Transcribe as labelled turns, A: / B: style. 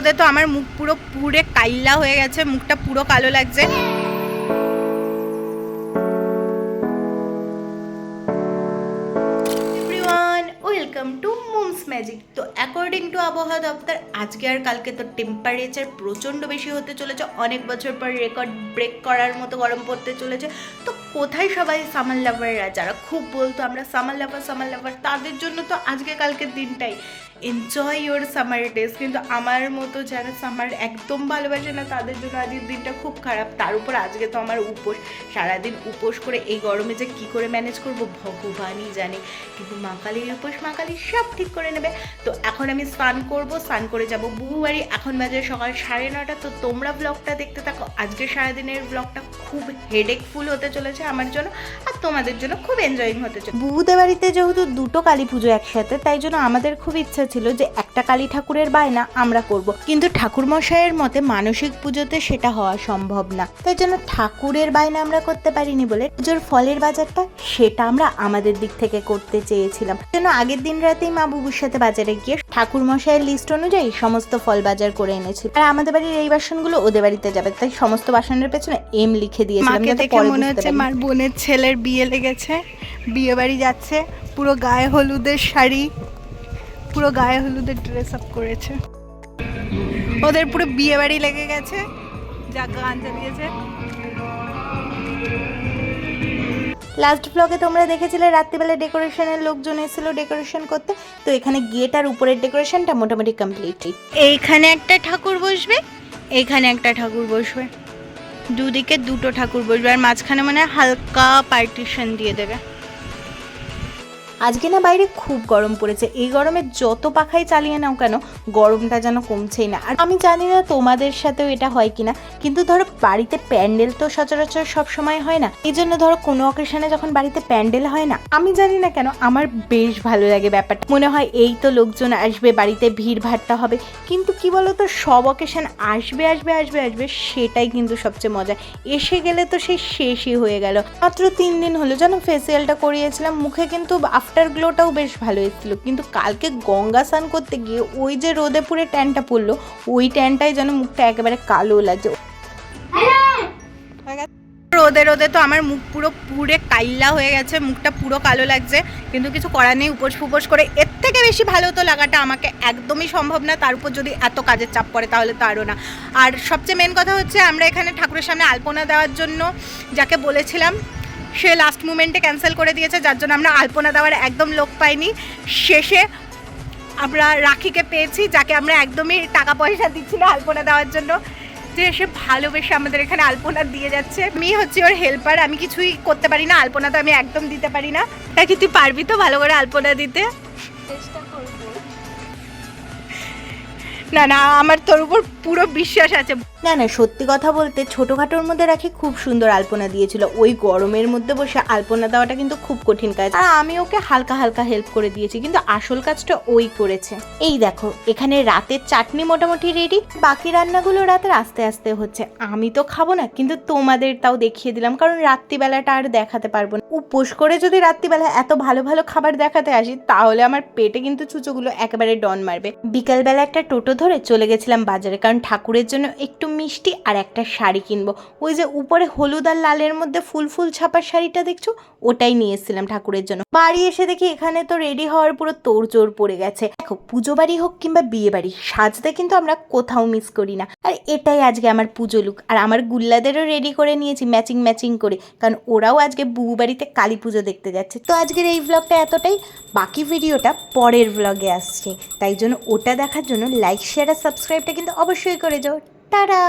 A: রোদে তো আমার মুখ পুরো পুরে কাইল্লা হয়ে গেছে, মুখটা পুরো কালো লাগছে। ওয়েলকাম টু মুমস ম্যাজিক তো অ্যাকর্ডিং টু আবহাওয়া দপ্তর, আজকে আর কালকে তো টেম্পারেচার প্রচণ্ড বেশি হতে চলেছে, অনেক বছর পর রেকর্ড ব্রেক করার মতো গরম পড়তে চলেছে। তো কোথায় সবাই সামার লাভাররা? যারা খুব বলতো আমরা সামার লাভার সামার লাভার, তাদের জন্য তো আজকে কালকের দিনটাই। এনজয় ইওর সামার ডেজ কিন্তু আমার মতো যারা সামার একদম ভালোবাসে না, তাদের জন্য আজকের দিনটা খুব খারাপ। তার উপর আজকে তো আমার উপোস। সারাদিন উপোস করে এই গরমে যে কী করে ম্যানেজ করব, ভগবানই জানে। কিন্তু মা কালীর উপোস, মা কালী সব ঠিক করে নেবে। তো এখন আমি স্নান করব, স্নান করে যাব বহুবারই এখন বাজে সকাল সাড়ে নটা। তো তোমরা ব্লগটা দেখতে থাকো। আজকে সারাদিনের ব্লগটা খুব হেডেকফুল হতে চলেছে আমার জন্য আর তোমাদের জন্য খুব এনজয়িং হতে চলেছে। বুবুদের বাড়িতে যেহেতু দুটো কালী পুজো একসাথে, তাই জন্য আমাদের খুব ইচ্ছা ছিল যে একটা কালী ঠাকুরের বায়না আমরা করব। কিন্তু ঠাকুর মশাইয়ের মতে মানসিক পুজোতে সেটা হওয়া সম্ভব না। তাই জন্য ঠাকুরের বায়না আমরা করতে পারিনি বলে পুজোর ফলের বাজারটা সেটা আমরা আমাদের দিক থেকে করতে চেয়েছিলাম। যেন আগের দিন রাতেই মা বুবুর সাথে বাজারে গিয়ে ঠাকুর মশাইয়ের লিস্ট অনুযায়ী সমস্ত ফল বাজার করে এনেছি আর আমাদের বাড়ির এই বাসনগুলো ওদের বাড়িতে যাবে। তাই সমস্ত বাসনের পেছনে এম লিখে দিয়েছিলাম যাতে
B: মনে হচ্ছে। মার বোনের ছেলের বিয়ে লেগেছে বিয়ে বাড়ি যাচ্ছে পুরো গায়ে হলুদের শাড়ি পুরো গায়ে হলুদের ড্রেস আপ করেছে। ওদের পুরো বিয়ে বাড়ি লেগে গেছে। যা গান চালিয়েছে।
A: লাস্ট ব্লগে তোমরা দেখেছিলে রাত্রিবেলা ডেকোরেশনের লোকজন এসেছিল ডেকোরেশন করতে। তো এখানে গেট আর উপরের ডেকোরেশনটা মোটামুটি কমপ্লিটই এইখানে একটা ঠাকুর বসবে এইখানে একটা ঠাকুর বসবে। দুদিকে দুটো ঠাকুর বসবে আর মাঝখানে মানে হালকা পার্টিশন দিয়ে দেবে। আজকে না বাইরে খুব গরম পড়েছে। এই গরমে যত পাখাই চালিয়ে নাও কেন, গরমটা যেন কমছেই না। আর আমি জানি না তোমাদের সাথেও এটা হয় কিনা, কিন্তু ধরো বাড়িতে প্যান্ডেল তো সচরাচর সব সময় হয় না। এই জন্য ধরো কোনো অকেশনে যখন বাড়িতে প্যান্ডেল হয় না, আমি জানি না কেন আমার বেশ ভালো লাগে ব্যাপারটা। মনে হয় এই তো লোকজন আসবে, বাড়িতে ভিড় ভাট্টা হবে। কিন্তু কি বলতো, সব অকেশন আসবে আসবে আসবে আসবে, সেটাই কিন্তু সবচেয়ে মজা। এসে গেলে তো সেই শেষই হয়ে গেল। মাত্র তিন দিন হলো জানো ফেসিয়ালটা করিয়েছিলাম, মুখে কিন্তু আফটার গ্লোটাও বেশ ভালো এসেছিল কিন্তু কালকে গঙ্গা স্নান করতে গিয়ে ওই যে রোদে পুরে ট্যানটা পড়ল, ওই ট্যানটাই যেন মুখটা একেবারে কালো লাগছে। রোদে রোদে তো আমার মুখ পুরো পুরে কাইল্লা হয়ে গেছে, মুখটা পুরো কালো লাগছে। কিন্তু কিছু করার নেই, উপোস ফুপোস করে। এর থেকে বেশি ভালো তো লাগাটা আমাকে একদমই সম্ভব না। তার উপর যদি এত কাজের চাপ পড়ে তাহলে তো আরও না। আর সবচেয়ে মেন কথা হচ্ছে আমরা এখানে ঠাকুরের সামনে আলপনা দেওয়ার জন্য যাকে বলেছিলাম, সে লাস্ট মুমেন্টে ক্যান্সেল করে দিয়েছে। যার জন্য আমরা আলপনা দেওয়ার একদম লোক পাইনি। শেষে আমরা রাখিকে পেয়েছি, যাকে আমরা একদমই টাকা পয়সা দিচ্ছি না আলপনা দেওয়ার জন্য। যে এসে ভালোবেসে আমাদের এখানে আলপনা দিয়ে যাচ্ছে। আমি হচ্ছে ওর হেল্পার আমি কিছুই করতে পারি না, আলপনা তো আমি একদম দিতে পারি না। তা কি তুই পারবি তো ভালো করে আলপনা দিতে? না না, আমার তোর উপর পুরো বিশ্বাস আছে। না না, সত্যি কথা বলতে ছোটোখাটোর মধ্যে রাখি খুব সুন্দর আলপনা দিয়েছিল। ওই গরমের মধ্যে বসে আলপনা দেওয়াটা কিন্তু খুব কঠিন কাজ। আর আমি ওকে হালকা হালকা হেল্প করে দিয়েছি, কিন্তু আসল কাজটা ওই করেছে। এই দেখো, এখানে রাতের চাটনি মোটামুটি রেডি বাকি রান্নাগুলো রাতের আস্তে আস্তে হচ্ছে। আমি তো খাব না, কিন্তু তোমাদের তাও দেখিয়ে দিলাম, কারণ রাত্রিবেলাটা আর দেখাতে পারব না। উপোস করে যদি রাত্রিবেলা এত ভালো ভালো খাবার দেখাতে আসি, তাহলে আমার পেটে কিন্তু চুচোগুলো একেবারে ডন মারবে। বিকালবেলা একটা টোটো ধরে চলে গেছিলাম বাজারে, কারণ ঠাকুরের জন্য একটু মিষ্টি আর একটা শাড়ি কিনবো। ওই যে উপরে হলুদ আর লালের মধ্যে ফুল ফুল ছাপার শাড়িটা দেখছ? ওটাই নিয়ে এসেছিলাম ঠাকুরের জন্য। বাড়ি এসে দেখি এখানে তো রেডি হওয়ার পুরো তোড়জোড় পড়ে গেছে। দেখো, পুজো বাড়ি হোক কিংবা বিয়ে বাড়ি, সাজতে কিন্তু আমরা কোথাও মিস করি না। আর এটাই আজকে আমার পুজো লুক আর আমার গুল্লাদেরও রেডি করে নিয়েছি ম্যাচিং ম্যাচিং করে। কারণ ওরাও আজকে বুবু বাড়িতে কালী পুজো দেখতে যাচ্ছে। তো আজকের এই ব্লগটা এতটাই। বাকি ভিডিওটা পরের ব্লগে আসছে। তাই জন্য ওটা দেখার জন্য লাইক শেয়ার আর সাবস্ক্রাইবটা কিন্তু অবশ্যই করে যাও। টাটা!